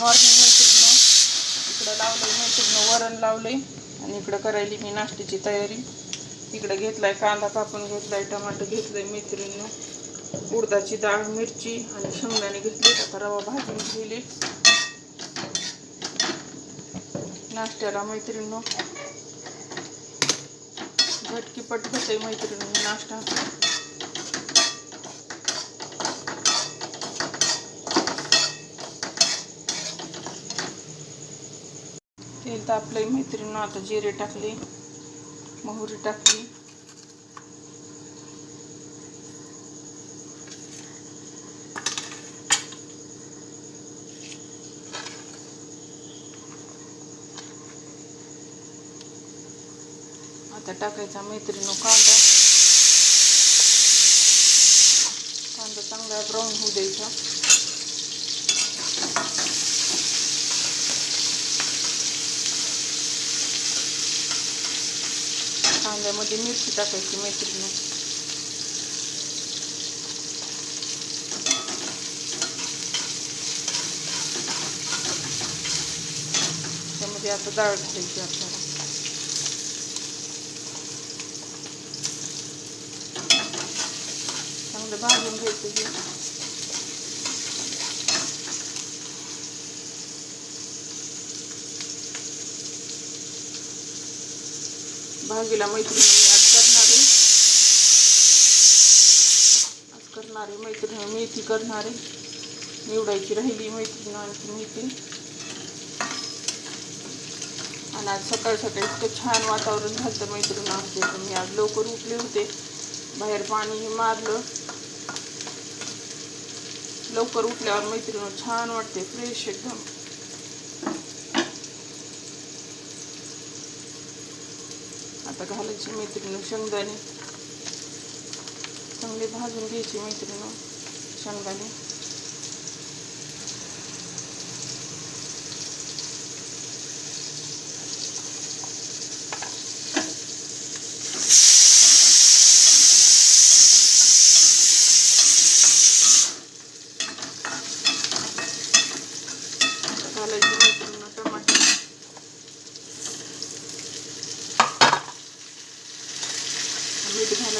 Morning मैत्रिणं इकडं लावलंय मैत्रिणं वरण लावलंय. आणि इकडं करायली मी नाश्त्याची तयारी. इकडं घेतलाय कांदा कापून घेतलाय टमाटर घेतलंय मैत्रिणीनं. उडदाची डाळ मिरची आणि शेंगदाणे घेतले. आता रवा भाजून ठेवले. नाश्त्याला मैत्रिणीनं झटकीपट होते मैत्रिणी नाश्ता. तेल तापलंय मैत्रिणीनं आता जिरे टाकले मोहरी टाकली. आता टाकायचा मैत्रिणी कांदा. कांदा चांगला ब्राऊन होऊ द्यायचा. कांद्यामध्ये मिरची टाकायची मैत्रिणी त्यामध्ये आता डाळ घालायची आपल्याला चांगलं भाजून घ्यायचं भाजीला मैत्रिणी मी आज करणारे. आज करणारे मैत्रिणी मेथी करणारे. निवडायची राहिली मैत्रिणी आणखी मेथी आणि आज सकाळी सकाळी इतकं छान वातावरण झालं मैत्रिणी आमचे तर मी आज लवकर उठले होते. बाहेर पाणीही मारलं. लवकर उठल्यावर मैत्रिणी छान वाटते फ्रेश एकदम. आता घालायची मैत्रिणी शेंगदाणे. चांगले भाजून घ्यायची मैत्रिणी शेंगदाणे.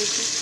দিয়েছি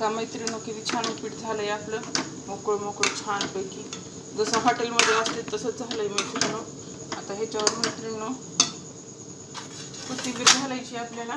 बघा मैत्रिणी किती छान उपीट झालंय आपलं. मोकळं मोकळं छानपैकी. जसं हॉटेलमध्ये असते तसंच झालंय मैत्रिणी आता ह्याच्यावर मैत्रिणी कोथिंबीर घालायची आपल्याला.